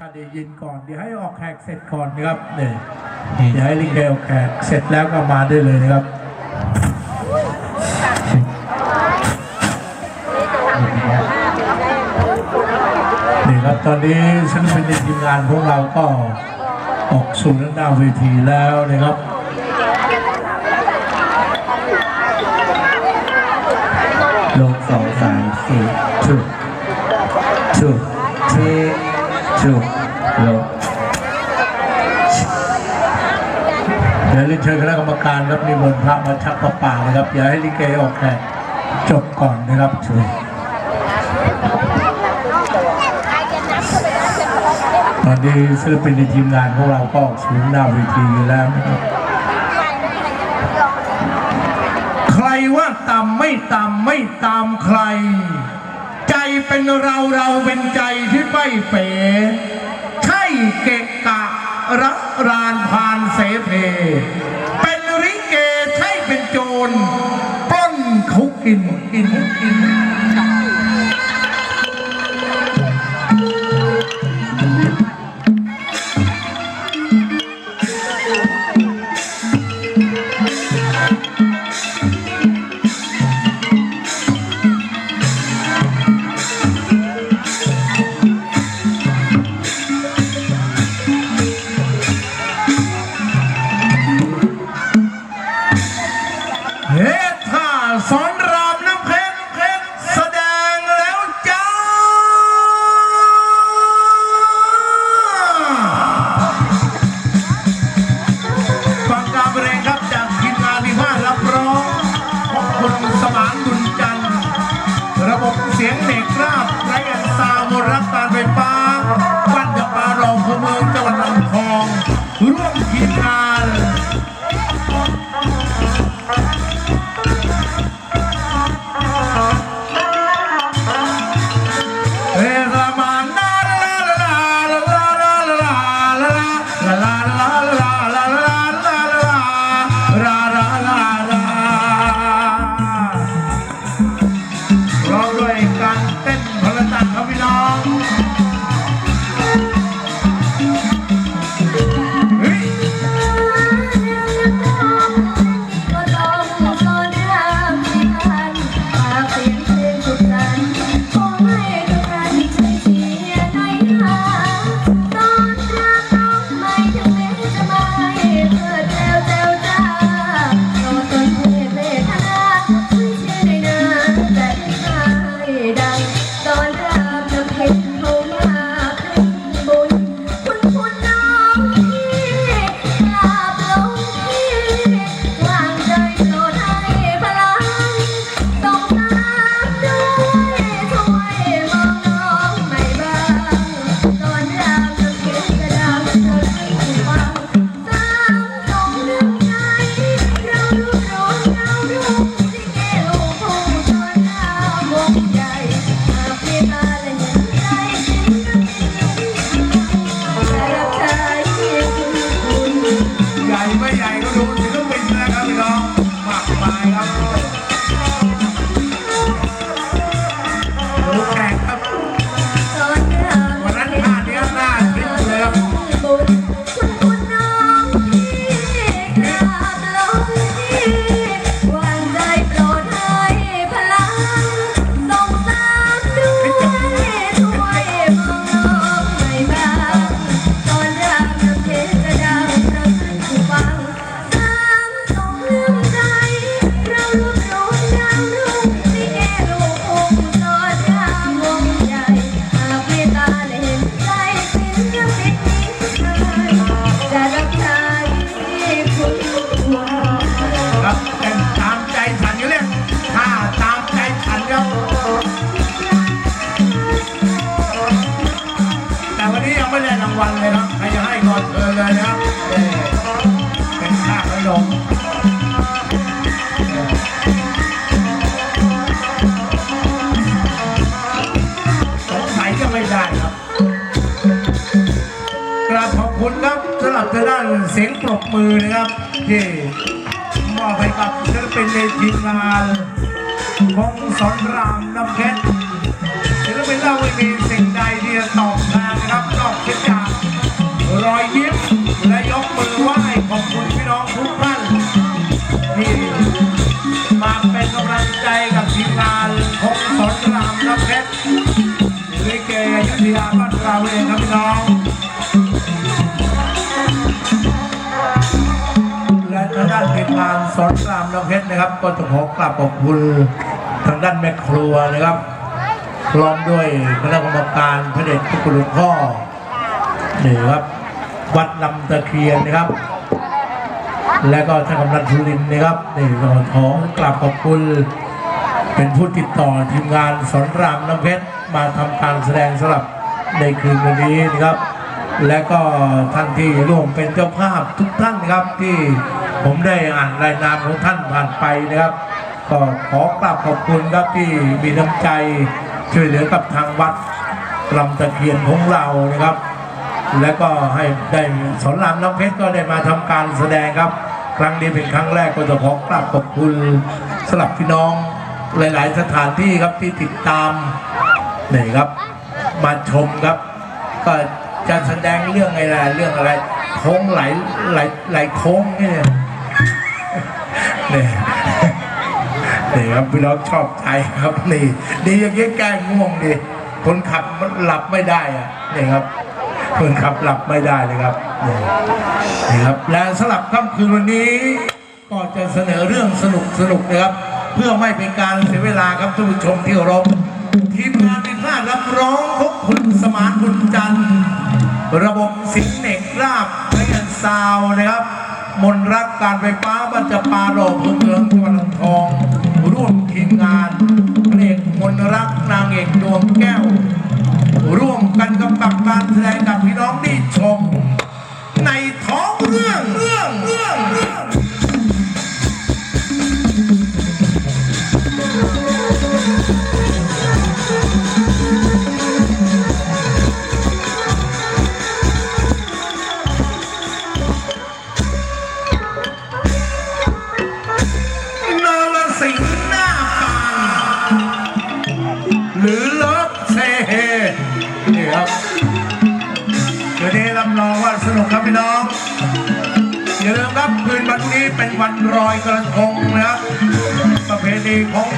ถ้าได้ยินก่อนเดี๋ยวให้ออกแขกเสร็จก่อนนะครับเนี่ยเดี๋ยวให้ลิเกออกแขกเสร็จแล้วก็มาได้เลยนะครับนี่ครับตอนนี้ฉันเป็นในทีมงานของเราก็ออกสู่ด้านหน้าเวทีแล้วนะครับลงสองสามสี่ถูกถู กที่ถูลงเดี๋ยวเรียนเชิญคณะกรรมการครับนิมนต์พระมาชักประป่านะครับ อย่าให้ลิเกออกแขกจบก่อนนะครับช่วยตอนนี้ศิลปินในทีมงานของเราก็ออกสู่หน้าเวทีอยู่แล้วนะครับใครว่าต่ำไม่ต่ำไม่ตามใคร ใจเป็นเราเราเป็นใจที่ไม่เป๋ใช่เกะกะ รานพานเสเพ เป็นริเกใช่เป็นโจรปล้นเขากินกินกิน para, para, para. วัลเลยครับใครจะให้ก่อนเชิญเลยนะครับเอ่อเป็นค่าขนมสงสัยจะไม่ได้ครับกราบขอบคุณครับสำหรับทางด้านเสียงปรบมือนะครับที่มอบให้กับศิลปินในทีมงานของสอนรามน้ำเพชรศิลปินเราไม่มีสิ่งใดที่จะตอบแท สอนรามน้ำเพชรนะครับ ก็ต้องขอกราบขอบคุณทางด้านแม่ครัวนะครับพร้อมด้วยคณะกรรมการพระเดชพระคุณหลวงพ่อนี่ครับ วัดลำตะเคียนนะครับ และก็ท่านกำนันทุรินนะครับนี่ก็ขอกราบขอบคุณ เป็นผู้ติดต่อทีมงานสอนรามน้ำเพชรมาทำการแสดงสำหรับในคืนวันนี้นะครับ และก็ท่านที่ร่วมเป็นเจ้าภาพทุกท่านครับที่ผมได้อ่านรายนามของท่านผ่านไปนะครับ ก็ขอกราบขอบคุณครับที่มีน้ำใจช่วยเหลือกับทางวัดลำตะเคียนของเรานะครับ และก็ให้ได้สอนรามน้ำเพชรก็ได้มาทำการแสดงครับ ครั้งนี้เป็นครั้งแรกก็จะขอกราบขอบคุณสำหรับพี่น้องหลาย ๆ สถานที่ครับที่ติดตามนี่ครับ มาชมครับก็ จะแสดงเรื่องอะไรเรื่องอะไรโค้งไหลไหลไหลโค้งเนี่ยนี่นี่ครับพี่น้องชอบใจครับนี่ดีอย่างเงี้ยแก้ง่วงดิคนขับมันหลับไม่ได้อะนี่ครับคนขับหลับไม่ได้เลยครับนี่นี่ครับและสำหรับค่ำคืนวันนี้ก็จะเสนอเรื่องสนุกสนุกนะครับ เพื่อไม่เป็นการเสียเวลาครับท่านผู้ชมที่เคารพทีมงานพิพารับร้องพบคุณสมานคุณจันทร์ ระบบสิงเหน็กราบเรียนซาวนะครับ มนรักการไฟฟ้าบัญจปาโรกเมืองจังหวัด วันรอยกระทงนะประเพณีของ